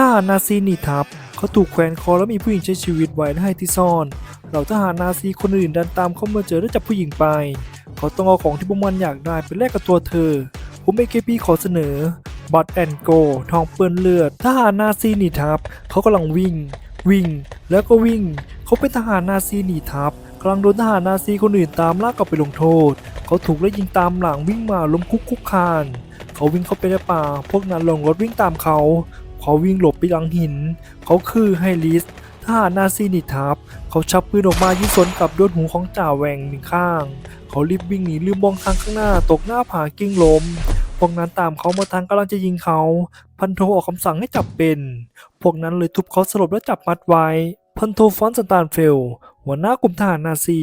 ทหารนาซีหนีทัพเขาถูกแขวนคอแล้วมีผู้หญิงใช้ชีวิตไว้และให้ที่ซ่อน เหล่าทหารนาซีคนอื่นดันตามเข้ามาเจอและจับผู้หญิงไป เขาต้องเอาของที่พวกมันอยากได้ไปแลกกับตัวเธอ ผมเอเคปีขอเสนอบัตแอนโกทองเปื้อนเลือด ทหารนาซีหนีทัพเขากำลังวิ่ง วิ่ง แล้วก็วิ่ง เขาเป็นทหารนาซีหนีทัพกำลังโดนทหารนาซีคนอื่นตามลากกลับไปลงโทษ เขาถูกไล่ยิงตามหลังวิ่งมาล้มคุกคุกคาน เขาวิ่งเข้าไปในป่า พวกนั้นลงรถวิ่งตามเขา เขาวิ่งหลบไปหลังหิน เขาคือไฮริสทหารนาซีนีทัพเขาชักปืนออกมายิงสวนกับโดนหูของจ่าแหวงหนึ่งข้าง เขารีบวิ่งหนีลืมมองทางข้างหน้าตกหน้าผากิ้งล้มพวกนั้นตามเขามาทางกำลังจะยิงเขา พันโทออกคำสั่งให้จับเป็น พวกนั้นเลยทุบเขาสลบและจับมัดไว้ พันโทฟอนสตานเฟล หัวหน้ากลุ่มทหารนาซี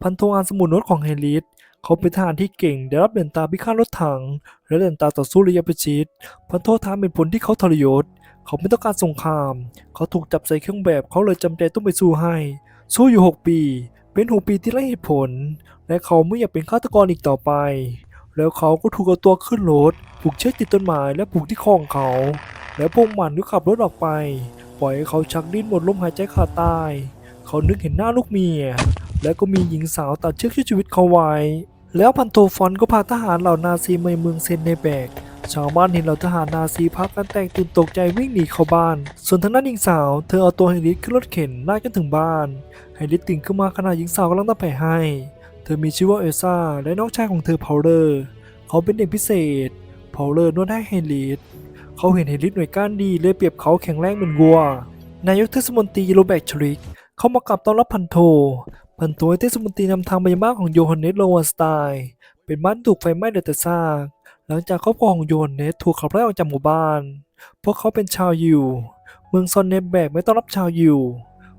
พันโทอ่านสมุดโน้ตของเฮลิส เขาเป็นทหารที่เก่งได้รับเหรียญตาพิฆาตรถถัง และเหรียญตาต่อสู้ระยะประชิดพันโทถามเป็นผลที่เขาทรยศ เขาไม่ต้องการสงคราม เขาถูกจับใส่เครื่องแบบเขาเลยจำใจต้องไปสู้ให้ สู้อยู่ 6 ปี เป็น 6 ปีที่ไร้เหตุผล และเขาไม่อยากเป็นฆาตกรอีกต่อไป แล้วเขาก็ถูกเอาตัวขึ้นรถผูกเชือกติดต้นไม้และผูกที่คอของเขา แล้วพวกมันก็ขับรถออกไป ปล่อยให้เขาชักดิ้นหมดลมหายใจขาดตาย เขานึกเห็นหน้าลูกเมียแล้วก็มีหญิงสาวตัดเชือกช่วยชีวิตเขาไว้ แล้วพันโทฟอนก็พาทหารเหล่านาซีมาเมืองเซนเนแบก ชาวบ้านเห็นเหล่าทหารนาซีพักกันแตกตื่นตกใจวิ่งหนีเข้าบ้าน ส่วนทางด้านหญิงสาว เธอเอาตัวไฮริสขึ้นรถเข็นลากจนถึงบ้าน ไฮริสตื่นขึ้นมาขณะหญิงสาวกำลังตั้งแผลให้ เธอมีชื่อว่าเอลซ่าและน้องชายของเธอพาวเลอร์ เขาเป็นเด็กพิเศษ พาวเลอร์นวดให้ไฮริสเขาเห็นไฮริสหน่วยก้านดีเลยเปรียบเขาแข็งแรงเหมือนวัว นายกเทศมนตรีโรแบกชริก เข้ามากลับต้อนรับพันโท พันโทให้เทศมนตรีนำทางไปยังบ้านของโยฮันเนสโลวันสไตน์เป็นบ้านถูกไฟไหม้เดือแต่ซากหลังจากครอบครัวของโยฮันเนสถูกขับไล่ออกจากหมู่บ้าน พวกเขาเป็นชาวยิวเมืองซอนเนบแบกไม่ต้อนรับชาวยิว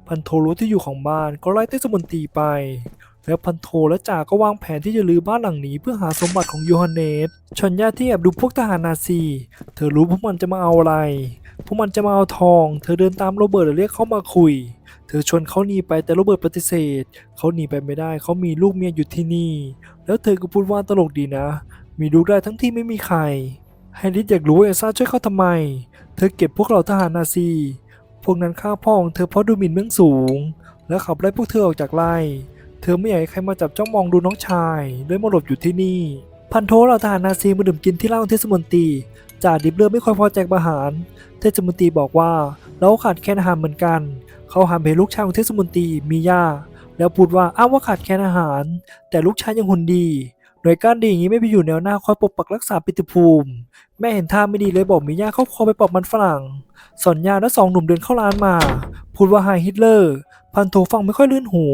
พันโทรู้ที่อยู่ของบ้านก็ไล่เทศมนตรีไป แล้วพันโทและจ่าก็วางแผนที่จะลื้อบ้านหลังนี้เพื่อหาสมบัติของโยฮันเนสชอนยาที่แอบดูพวกทหารนาซี เธอรู้พวกมันจะมาเอาอะไร พวกมันจะมาเอาทอง เธอเดินตามโรเบิร์ตและเรียกเขามาคุย เธอชวนเขาหนีไปแต่โรเบิร์ตปฏิเสธ เขาหนีไปไม่ได้ เขามีลูกเมียอยู่ที่นี่ แล้วเธอก็พูดว่าตลกดีนะ มีลูกได้ทั้งที่ไม่มีใครไฮริสอยากรู้ว่าเอลซ่าช่วยเขาทำไม เธอเก็บพวกเราทหารนาซี พวกนั้นฆ่าพ่อของเธอเพราะดูหมิ่นเมืองสูง และขับไล่พวกเธอออกจากไร่ เธอไม่อยากให้ใครมาจับจ้องมองดูน้องชายเลยมาหลบอยู่ที่นี่ พันโทเราทหารนาซีมาดื่มกินที่เหล้าเทศมนตรีจ่าดิบเลือไม่ค่อยพอใจกอาหาร เทศมนตรีบอกว่าเราขาดแคลนอาหารเหมือนกัน เขาหันไปลูกชายของเทศมนตรีมีย่าแล้วพูดว่าอ้างว่าขาดแคลนอาหาร แต่ลูกชายยังหุ่นดี หน่วยกานดีอย่างนี้ไม่ไปอยู่แนวหน้าคอยปกปักรักษาปิติภูมิ แม่เห็นท่าไม่ดีเลยบอกมีย่าเข้าคอไปปอบมันฝรั่งสอนยาและสองหนุ่มเดินเข้าร้านมา พูดว่าไฮฮิตเลอร์ พันโทฟังไม่ค่อยลื่นหู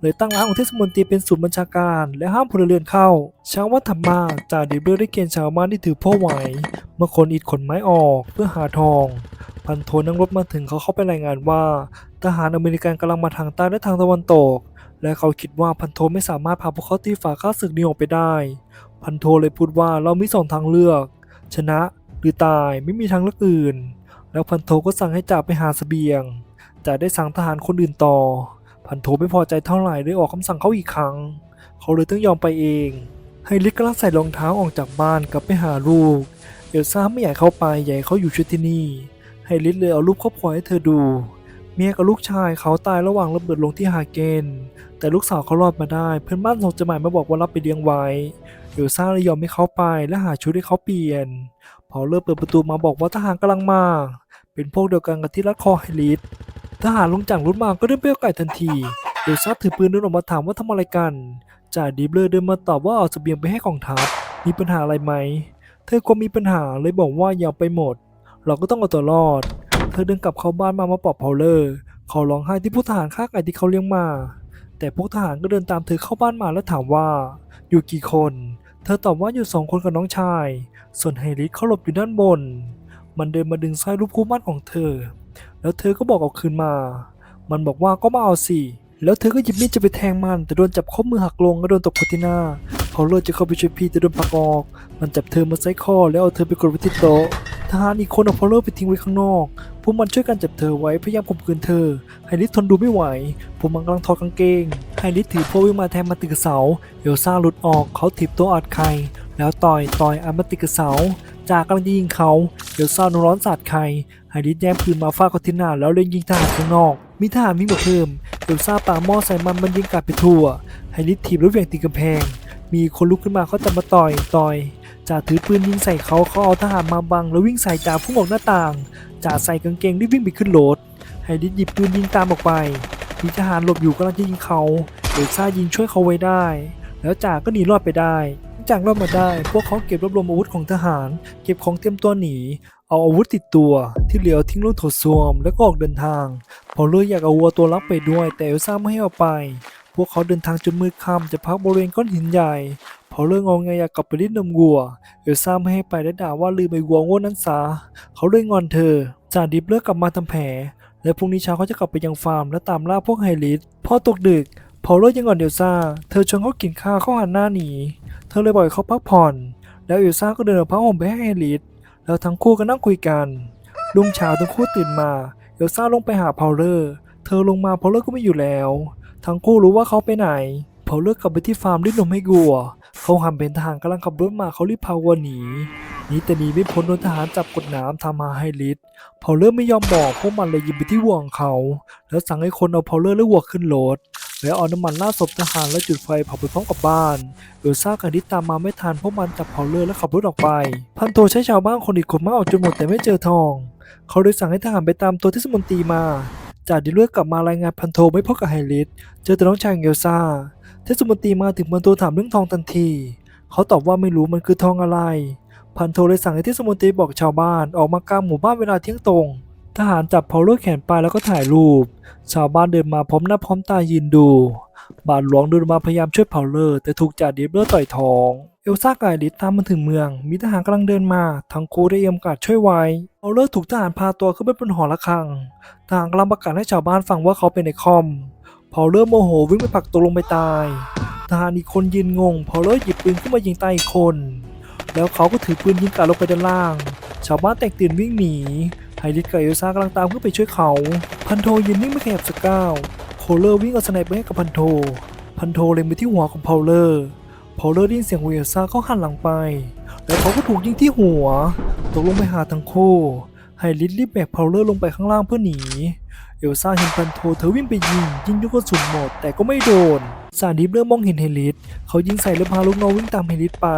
เลยตั้งร้านของเทศมนตรีเป็นศูนย์บัญชาการ และห้ามพลเรือนเข้า เช้าวันถัดมาจ่าเดบเบอร์ได้เกณฑ์ชาวบ้านที่ถือพ่อไหวมาขนอิฐขนไม้ออกเพื่อหาทอง พันโทนั่งรถมาถึงเขาเข้าไปรายงานว่า ทหารอเมริกันกำลังมาทางใต้และทางตะวันตก และเขาคิดว่าพันโทไม่สามารถพาพวกเขาที่ฝ่าข้าศึกนี้ออกไปได้ พันโทเลยพูดว่าเรามีสองทางเลือก ชนะหรือตายไม่มีทางเลือกอื่น แล้วพันโทก็สั่งให้จ่าไปหาเสบียงจ่าได้สั่งทหารคนอื่นต่อ พันโทไม่พอใจเท่าไหร่เลยออกคำสั่งเขาอีกครั้ง เขาเลยต้องยอมไปเอง ไฮริสกำลังใส่รองเท้าออกจากบ้านกลับไปหาลูก เอลซ่าไม่อยากเข้าไปอยากให้เขาอยู่ช่วยที่นี่ ไฮริสเลยเอารูปครอบครัวให้เธอดู เมียกับลูกชายเขาตายระหว่างระเบิดลงที่ฮาเกน แต่ลูกสาวเขารอดมาได้ เพื่อนบ้านส่งจดหมายมาบอกว่ารับไปเลี้ยงไว้ เอลซ่าเลยยอมให้เขาไปและหาชุดให้เขาเปลี่ยน พอเริ่มเปิดประตูมาบอกว่าทหารกำลังมา เป็นพวกเดียวกันกับที่รัดคอไฮริส ทหารลงจากรถมาก็เดินไปเอาไก่ทันทีเอลซ่าถือปืนเดินออกมาถามว่าทำอะไรกัน จ่าดีเบลอเดินมาตอบว่าเอาเสบียงไปให้กองทัพ มีปัญหาอะไรไหม เธอกลัวมีปัญหาเลยบอกว่าอย่าเอาไปหมด เราก็ต้องเอาตัวรอด เธอเดินกลับเข้าบ้านมามาปลอบพาวเลอร์ เขาร้องไห้ที่ผู้ทหารฆ่าไก่ที่เขาเลี้ยงมา แต่พวกทหารก็เดินตามเธอเข้าบ้านมาแล้วถามว่า อยู่กี่คน เธอตอบว่าอยู่สองคนกับน้องชาย ส่วนไฮริสเขาหลบอยู่ด้านบน มันเดินมาดึงสร้อยรูปคู่มั่นของเธอ แล้วเธอก็บอกเอาคืนมา มันบอกว่าก็มาเอาสิ แล้วเธอก็หยิบมีดจะไปแทงมัน แต่โดนจับข้อมือหักลงและโดนตบเข้าที่หน้าเขาเลิกจะเข้าไปช่วยพี่แต่โดนผลักออก มันจับเธอมาไซคอแล้วเอาเธอไปกดไว้ที่โต๊ะทหารอีกคนเอาพอลเลอร์ไปทิ้งไว้ข้างนอก พวกมันช่วยกันจับเธอไว้พยายามข่มขืนเธอ ไฮริสทนดูไม่ไหว พวกมันกำลังถอดกางเกง ไฮริสถือพวกวิ่งมาแทนมาติดกับเสา เอลซ่าหลุดออก เขาถีบต๊ะอัดไข่แล้วต่อยต่อยอัมาติดกับเสา จากกำลังจะยิงเขาเอลซ่าโดนร้อนสาดไข่ไฮริสแย่งปืนมาฟาดเขาที่หน้าแล้วเล็งยิงทหารข้างนอก มีทหารวิ่งมาเพิ่มเอลซ่าปาหม้อใส่มันมันยิงกลัดไปทั่วไฮริสถีบรถเหวี่ยงตีกำแพง มีคนลุกขึ้นมาเขาจะมาต่อยต่อยจ่าถือปืนยิงใส่เขาเขาเอาทหารมาบัง แล้ววิ่งใส่จ่าพุ่งออกหน้าต่างจ่าใส่กางเกงรีบวิ่งไปขึ้นรถไฮริสหยิบปืนยิงตามออกไปมีทหารหลบอยู่กำลังจะยิงเขาเอลซ่ายิงช่วยเขาไว้ได้ แล้วจ่าก็หนีรอดไปได้ จากรอดมาได้ พวกเขาเก็บรวบรวมอาวุธของทหาร เก็บของเตรียมตัวหนี เอาอาวุธติดตัว ที่เหลือทิ้งลงโถส้วมแล้วก็ออกเดินทางพอเลยอยากเอาวัวตัวลับไปด้วย แต่เอลซ่าไม่ให้เอาไป พวกเขาเดินทางจนมืดค่ำจะพักบริเวณก้อนหินใหญ่พอเรื่องงองไงอยากกลับไปลิ้นนมวัว เอลซ่าไม่ให้ไปและด่าว่าลืมไอ้วัวโง่นั้นซะเขาเลยงอนเธอจ่าดิบเลิกกลับมาทำแผลและพรุ่งนี้เช้าเขาจะกลับไปยังฟาร์มและตามล่าพวกไฮริสพอตกดึกพอโรยังงอนเอลซ่า เธอชวนเขากินข้าวเขาหันหน้าหนี อเลยบอกให้เขาพักผ่อน แล้วเอลซ่าก็เดินเอาผ้าห่มไปให้ไฮริสแล้วทั้งคู่ก็นั่งคุยกันรุ่งเช้าทั้งคู่ตื่นมาเอลซ่าลงไปหาพาวเลอร์เธอลงมาพาวเลอร์ก็ไม่อยู่แล้ว ทั้งคู่รู้ว่าเขาไปไหนพาวเลอร์กลับไปที่ฟาร์มรีดนมให้วัว เขาหันเป็นทหารกำลังขับรถมาเขารีบพาวัวหนีนีแต่หนีไม่พ้นโดนทหารจับกดน้ำทำมาให้ลิศพาวเลอร์ไม่ยอมบอกพวกมันเลยยิงไปที่วัวของเขา แล้วสั่งให้คนเอาพาวเลอร์และวัวขึ้นรถ แล้วเอาน้ำมันราศพทหารและจุดไฟเผาไปพร้อมกับบ้านเอลซ่ากับดิสตามมาไม่ทันพวกมันจับพาวเลอและขับรถออกไป พันโทใช้ชาวบ้านคนอีกคนมาออกจนหมดแต่ไม่เจอทอง เขาเลยสั่งให้ทหารไปตามตัวเทศมนตีมา จากดิลเลือกกลับมารายงานพันโทไม่พบกับไฮริสเจอแต่น้องชายของเอลซ่าเทศมนตรีมาถึงพันโทถามเรื่องทองทันที เขาตอบว่าไม่รู้มันคือทองอะไร พันโทเลยสั่งให้เทศมนตรีบอกชาวบ้านออกมากลางหมู่บ้านเวลาเที่ยงตรง ทหารจับพาเลอร์แขนไปแล้วก็ถ่ายรูป ชาวบ้านเดินมาพร้อมหน้าพร้อมตายืนดู บาทหลวงเดินมาพยายามช่วยพาเลอแต่ถูกจ่าดิบเลอร์ต่อยท้อง เอลซ่ากับไอริสตามมาถึงเมือง มีทหารกำลังเดินมา ทั้งคู่ได้เอียมกาดช่วยไว้พาเลอร์ถูกทหารพาตัวขึ้นไปบนหอระฆัง ทหารกำลังประกาศให้ชาวบ้านฟังว่าเขาเป็นในคอมพาเลอร์โมโหวิ่งไปผลักตกลงไปตาย ทหารอีกคนยืนงงพาเลอร์หยิบปืนขึ้นมายิงตายอีกคน แล้วเขาก็ถือปืนยิงกาดลงไปด้านล่าง ชาวบ้านแตกตื่นวิ่งหนี ไฮริสกับเอลซ่ากำลังตามขึ้นไปช่วยเขา พันโทยืนนิ่งไม่ขยับสักก้าวโพเลอร์วิ่งเอาสไนเปอร์ให้กับพันโท พันโทเล็งไปที่หัวของพาวเลอร์พาวเลอร์ได้ยินเสียงของเอลซ่าเขาหันหลังไป แล้วเขาก็ถูกยิงที่หัว ตกลงไปหาทั้งคู่ไฮริสรีบแบกพาวเลอร์ลงไปข้างล่างเพื่อหนีเอลซ่าเห็นพันโทเธอวิ่งไปยิง ยิงจนกระสุนหมด แต่ก็ไม่โดนซาดิฟเริ่มมองเห็นเฮลิสเขายิงใส่แล้วพาลูกน้องวิ่งตามเฮลิสไป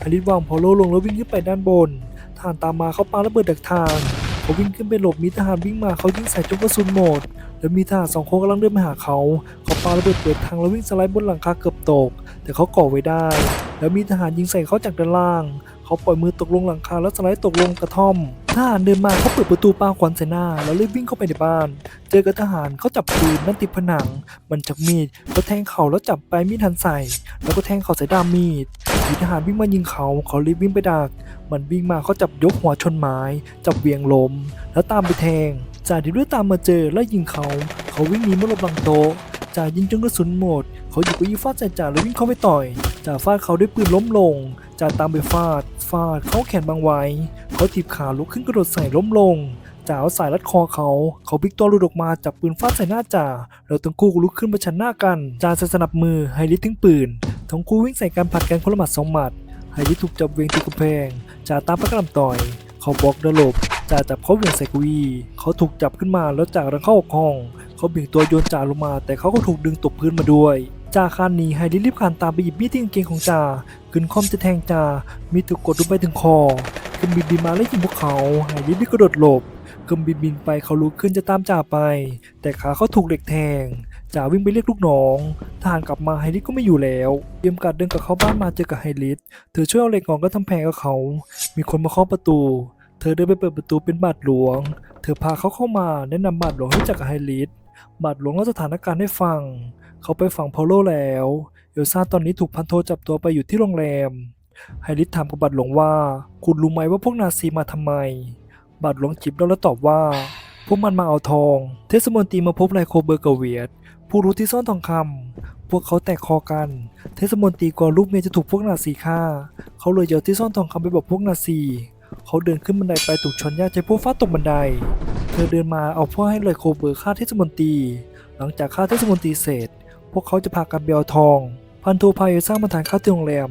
เฮลิสวางพาวเลอร์ลงแล้ววิ่งขึ้นไปด้านบนทหารตามมาเขาปาระเบิดดักทาง เขาวิ่งขึ้นไปหลบมีทหารวิ่งมาเขายิงใส่จนกระสุนหมด แล้วมีทหารสองคนกำลังเดินมาหาเขาเขาปาระเบิดเปิดทางแล้ววิ่งสไลด์บนหลังคาเกือบตก แต่เขาก่อไว้ได้ แล้วมีทหารยิงใส่เขาจากด้านล่าง เขาปล่อยมือตกลงหลังคาแล้วสไลด์ตกลงกระท่อมทหารเดินมาเขาเปิดประตูปาขวัญใส่หน้า แล้วรีบวิ่งเข้าไปในบ้าน เจอกับทหารเขาจับปืนนั่นติดผนัง มันจับมีดก็แทงเขาแล้วจับไปลายมีดทันใส่ แล้วก็แทงเขาใส่ด้ามมีดมีทหารวิ่งมายิงเขาเขารีบวิ่งไปดัก มันวิ่งมาเขาจับยกหัวชนไม้ จับเวียงล้มแล้วตามไปแทงจ่าดิด้วยตามมาเจอและยิงเขา เขาวิ่งหนีมาหลบหลังโต๊ะจ่ายิงจนกระสุนหมด เขาหยิบปืนยิงฟาดใส่จ่าแล้ววิ่งเข้าไปต่อยจ่าฟาดเขาด้วยปืนล้มลงจ่าตามไปฟาด ฟาดเขาแขนบางไว้เขาถีบขาลุกขึ้นกระโดดใส่ล้มลงจ่าเอาสายรัดคอเขา เขาพลิกตัวหลุดออกมาจับปืนฟาดใส่หน้าจ่าแล้วทั้งคู่ลุกขึ้นประชันหน้ากันจ่าใส่สนับมือไฮริสทิ้งปืนทั้งคู่วิ่งใส่กันผัดกันคนละหมัดสองหมัดไฮริสถูกจับเวงตีกำแพงจ่าตามไปกระลำต่อย เขาบล็อกเดนหลบจ่าจับเขาเวี่ยงใส่กุยเขาถูกจับขึ้นมาแล้วจ่ารังเข้าออกห้อง เขาเบี่ยงตัวโยนจ่าลงมา แต่เขาก็ถูกดึงตกพื้นมาด้วย จ่าคานหนีไฮริรีบคานตามไปหยิบมีดที่กางเกงของจ่าขึ้นคอมจะแทงจ่ามีถูกกดลงไปถึงคอเครื่องบินบินมาไล่ยิงพวกเขาไฮริสรีบกระโดดหลบเครื่องบินบินไปเขาลุกขึ้นจะตามจ่าไป แต่ขาเขาถูกเหล็กแทงจ่าวิ่งไปเรียกลูกน้องทหารกลับมาไฮริสก็ไม่อยู่แล้วเตรียมการเดินกับเขาบ้านมาเจอกับไฮริสเธอช่วยเอาเหล็กออกก็ทำแผลกับเขา มีคนมาเคาะประตู เธอเดินไปเปิดประตูเป็นบาทหลวง เธอพาเขาเข้ามาแนะนำบาทหลวงให้จักกับไฮริส บาทหลวงเล่าสถานการณ์ให้ฟัง เขาไปฝั่งพอลโลแล้ว เอลซ่าตอนนี้ถูกพันโทจับตัวไปอยู่ที่โรงแรม ไฮริสถามกับบาทหลวงว่า คุณรู้ไหมว่าพวกนาซีมาทำไม บาทหลวงจิบแล้วแล้วตอบว่า พวกมันมาเอาทอง เทศมนตรีมาพบนายโคเบอร์กเวียตผู้รู้ที่ซ่อนทองคำพวกเขาแตกคอกัน เทศมนตรีกลัวลูกเมียจะถูกพวกนาซีฆ่า เขาเลยเอาที่ซ่อนทองคำไปบอกพวกนาซี เขาเดินขึ้นบันไดไปถูกชนญาติใช้พวกฟาดตกบันได เธอเดินมาเอาพวกให้เลยโคเบอร์ฆ่าเทศมนตรี หลังจากฆ่าเทศมนตรีเสร็จ พวกเขาจะพากันเอาทอง พันโทพาเอลซ่ามาทานข้าวที่โรงแรม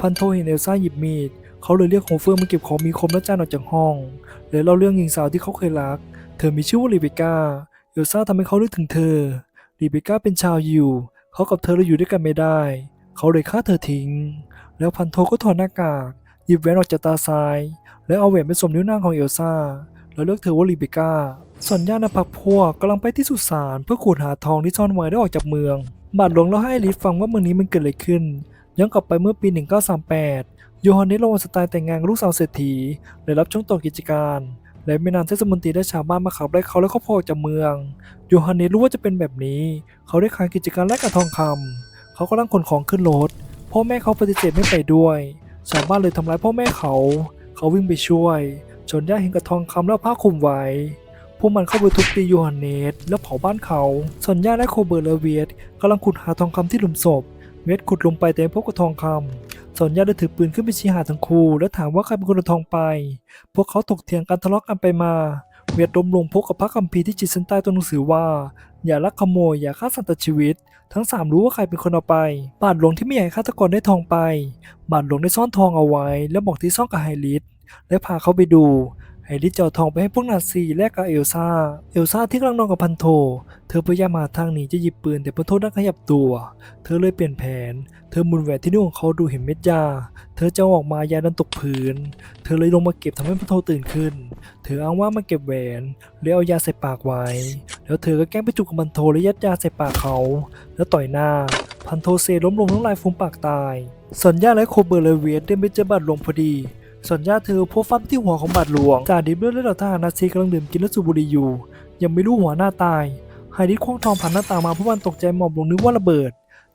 พันโทเห็นเอลซ่าหยิบมีด เขาเลยเรียกโฮเฟอร์มาเก็บของมีคมและจานออกจากห้องและเล่าเรื่องหญิงสาวที่เขาเคยรัก เธอมีชื่อว่ารีเบก้า เอลซ่าทำให้เขานึกถึงเธอ รีเบก้าเป็นชาวยิว เขากับเธอเลยอยู่ด้วยกันไม่ได้ เขาเลยฆ่าเธอทิ้ง แล้วพันโทก็ถอดหน้ากาก หยิบแหวนออกจากตาซ้าย แล้วเอาแหวนไปสวมนิ้วนางของเอลซ่า แล้วเลือกเธอว่ารีเบคก้าส่วนญาติในพักพวกกำลังไปที่สุสานเพื่อขูดหาทองที่ซ่อนไว้ได้ออกจากเมือง บาทหลวงเล่าให้อลิสฟังว่าเมืองนี้มันเกิดอะไรขึ้น ย้อนกลับไปเมื่อปี 1938 โยฮันเนสโลวันสไตล์แต่งงานกับลูกสาวเศรษฐีและรับช่วงต่อกิจการและไม่นานเทศมนตรีและชาวบ้านมาขับไล่เขาและครอบครัวออกจากเมือง โยฮันเนสรู้ว่าจะเป็นแบบนี้ เขาได้ขายกิจการแลกกับทองคำเขากำลังขนของขึ้นรถ พ่อแม่เขาปฏิเสธไม่ไปด้วย ชาวบ้านเลยทำร้ายพ่อแม่เขา เขาวิ่งไปช่วย จนย่าเห็นกับทองคำแล้วผ้าคลุมไว้ พวกมันเข้าไปทุบตีโยฮันเนสแล้วเผาบ้านเขาส่วนย่าและโคเบิร์ตแลเวียตกำลังขุดหาทองคำที่หลุมศพ เวทขุดลงไปแต่ไม่พบกับทองคำส่วนย่าได้ถือปืนขึ้นไปชี้หาทั้งคู่ และถามว่าใครเป็นคนเอาทองไป พวกเขาถกเถียงกันทะเลาะกันไปมา เวียดล้มลงพบกับพระคัมภีร์ที่จิตส้นใต้ตัวหนังสือว่า อย่าลักขโมยอย่าฆ่าสัตว์ชีวิต ทั้งสามรู้ว่าใครเป็นคนเอาไป บาทหลวงที่ไม่อยากให้ฆาตกรได้ทองไป บาทหลวงได้ซ่อนทองเอาไว้ และบอกที่ซ่อนกับไฮริส และพาเขาไปดูไฮริจะเอทองไปให้พวกนาซีแลกกับเอลซ่า เอลซ่าที่กำลังนอนกับพันโท เธอพยายามหาทางหนีจะหยิบปืนแต่พันโทดันขยับตัว เธอเลยเปลี่ยนแผน เธอมุนแหวนที่นิ้วของเขาดูเห็นเม็ดยา เธอจะออกมายาดันตกพื้น เธอเลยลงมาเก็บทำให้พันโทตื่นขึ้น เธออ้างว่ามาเก็บแหวนแล้วเอายาใส่ปากไว้ แล้วเธอก็แกล้งไปจุกกับพันโทและยัดยาใส่ปากเขา แล้วต่อยหน้า พันโทเซล้มลงน้ำลายฟูมปากตายส่วนยาและโคเบอร์เลเวียตได้ไปเจอบาดลงพอดี ส่วนย่าเธอพบฟันที่หัวของบาดหลวงจ่าดิบเลือดและเหล่าทหารนาซีกำลังดื่มกินและสูบบุหรี่อยู่ ยังไม่รู้หัวหน้าตายไฮดิสคว้างทองผ่านหน้าต่างมาเพราะมันตกใจหมอบลงนึกว่าระเบิด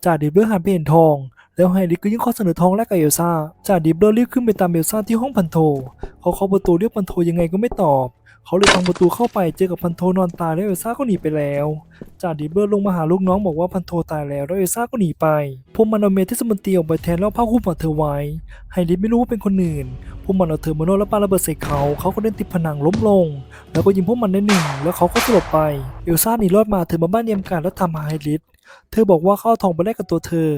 จ่าดิบเลือดหันไปเห็นทองแล้วไฮริสก็ยื่นข้อเสนอทองแลกกับเอลซ่าจ่าดิบเลือดรีบขึ้นไปตามเอลซ่าที่ห้องพันโทเขาเคาะประตูเรียกพันโทยังไงก็ไม่ตอบ เขาเลยพังประตูเข้าไปเจอกับพันโทนอนตายแล้วเอลซ่าก็หนีไปแล้วจ่าดิเบิร์ลงมาหาลูกน้องบอกว่าพันโทตายแล้วแล้วเอลซ่าก็หนีไปพวกมันเอาเมทเทศมนตีออกไปแทนแล้วเอาผ้าคลุมหัวเธอไว้ไฮริสไม่รู้ว่าเป็นคนอื่นพวกมันเอาเธอมาโนวดแล้วปาระเบิดใส่เขาเขาก็เดินติดผนังล้มลง แล้วก็ยิงพวกมันได้หนึ่งแล้วเขาก็สลบไปเอลซ่าหนีรอดมาเธอมาบ้านเยมการแล้วทำหาไฮริสเธอบอกว่าเขาเอาทองไปแลกกับตัวเธอ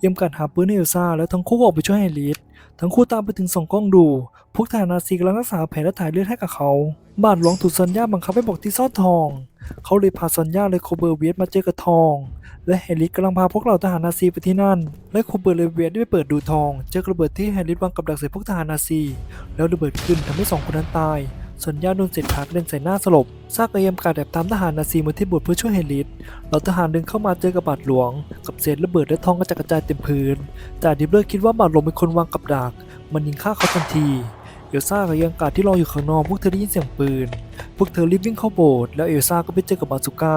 เยมการหาปืนให้เอลซ่าแล้วทั้งคู่ก็ออกไปช่วยไฮริส ทั้งคู่ตามไปถึงส่องกล้องดู พวกทหารนาซีกำลังรักษาแผลและถ่ายเลือดให้กับเขา บาดหลวงถูกซอนย่าบังคับให้บอกที่ซ่อนทอง เขาเลยพาซอนย่าและโคเบอร์เวียตมาเจอกับทอง และแฮร์ริสกำลังพาพวกเราทหารนาซีไปที่นั่น และโคเบอร์เลยเวียตได้ไปเปิดดูทอง เจอกระเบิดที่แฮร์ริสวางกับดักใส่พวกทหารนาซี แล้วระเบิดขึ้นทำให้สองคนนั้นตาย ส่วนย่าโดนเศษขาเล่นใส่หน้าสลบ ซากไอเอ็มการแอบตามทหารนาซีมาที่โบสถ์เพื่อช่วยเฮลิสเราทหารเดินเข้ามาเจอกับบาทหลวง กับเศษระเบิดและทองกระจัดกระจายเต็มพื้นจ่ดิบเลอร์คิดว่าบาทหลวงเป็นคนวางกับดัก มันยิงฆ่าเขาทันทีเอลซ่ากับยังการที่รออยู่ข้างนอกพวกเธอได้ยินเสียงปืน พวกเธอรีบวิ่งเข้าโบสถ์แล้วเอลซ่าก็ไปเจอกับบาซูก้า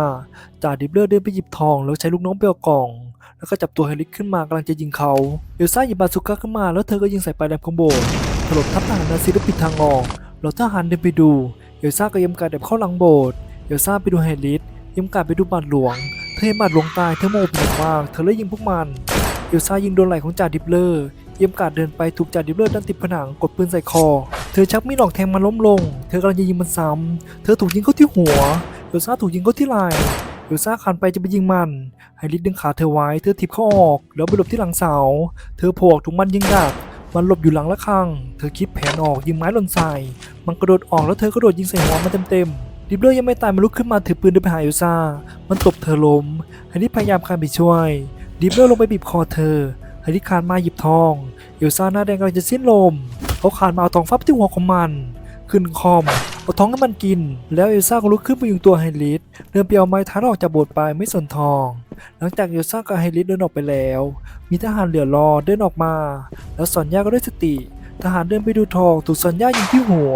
จ่าดิบเลอร์เดินไปหยิบทองแล้วใช้ลูกน้องไปเอากล่อง แล้วก็จับตัวเฮลิสขึ้นมากำลังจะยิงเขาเอลซ่าหยิบบาซูก้าขึ้นมาแล้วเธอก็ยิงใส่ปลายแหลมของโบสถ์ถล่มทับทหารนาซีและปิดทางออก เราทหารเดินไปดู เอลซ่ากับเยมการเดินเข้าหลังโบสถ์ เอลซ่าไปดูเฮลิสเยมการไปดูบาทหลวง เธอเห็นบาทหลวงตายเธอโมโหมาก เธอเลยยิงพวกมัน เอลซ่ายิงโดนไหล่ของจ่าดิบเลอร์เยมการเดินไปถูกจ่าดิบเลอร์ดันติดผนังกดปืนใส่คอ เธอชักมีดออกแทงมันล้มลง เธอกำลังจะยิงมันซ้ำ เธอถูกยิงเข้าที่หัว เอลซ่าถูกยิงเข้าที่ไหล่เอลซ่าคันไปจะไปยิงมัน ไฮริสดึงขาเธอไว้ เธอถีบเขาออก แล้วไปหลบที่หลังเสา เธอโผล่ออกถูกมันยิงดัก มันหลบอยู่หลังละคัง เธอคิดแผนออกยิงไม้หล่นใส่ มันกระโดดออกแล้วเธอกระโดดยิงใส่หัวมันเต็มๆดิบเลอร์ยังไม่ตายมันลุกขึ้นมาถือปืนเดินไปหาเอลซ่า มันตบเธอล้มไฮริสพยายามคานไปช่วย ดิบเลอร์ลงไปบีบคอเธอไฮริสคานมาหยิบทอง เอลซ่าหน้าแดงกำลังจะสิ้นลม เขาคานมาเอาทองฟับที่หัวของมัน ขึ้นคอม เอาท้องให้มันกิน แล้วเอลซ่าก็ลุกขึ้นไปยุงตัวไฮริสเดินไปเอาไม้ท้าออกจากโบสถ์ไปไม่สนทอง หลังจากเอลซ่ากับไฮริสเดินออกไปแล้ว มีทหารเหลือรอเดินออกมา แล้วซอนย่าก็ได้สติ ทหารเดินไปดูทองถูกซอนย่ายิงที่หัว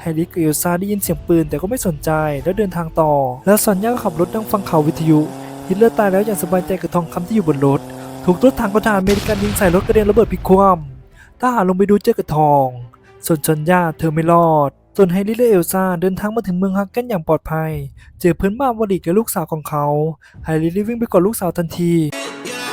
ไฮริสกับเอลซ่าได้ยินเสียงปืนแต่ก็ไม่สนใจแล้วเดินทางต่อ แล้วซอนย่าก็ขับรถนั่งฟังข่าววิทยุฮิตเลอร์ตายแล้วอย่างสบายใจกับทองคำที่อยู่บนรถ ถูกรถถังของทารอเมริกันยิงใส่รถกระเด็นระเบิดพลิกคว่ำทหารลงไปดูเจอกับทอง ส่วนซอนยาเธอไม่รอด ส่วนไฮริสและเอลซ่าเดินทางมาถึงเมืองฮักเกนอย่างปลอดภัย เจอเพื่อนบ้านวอดีกับลูกสาวของเขา ไฮริสรีวิ่งไปกอดลูกสาวทันที Yeah,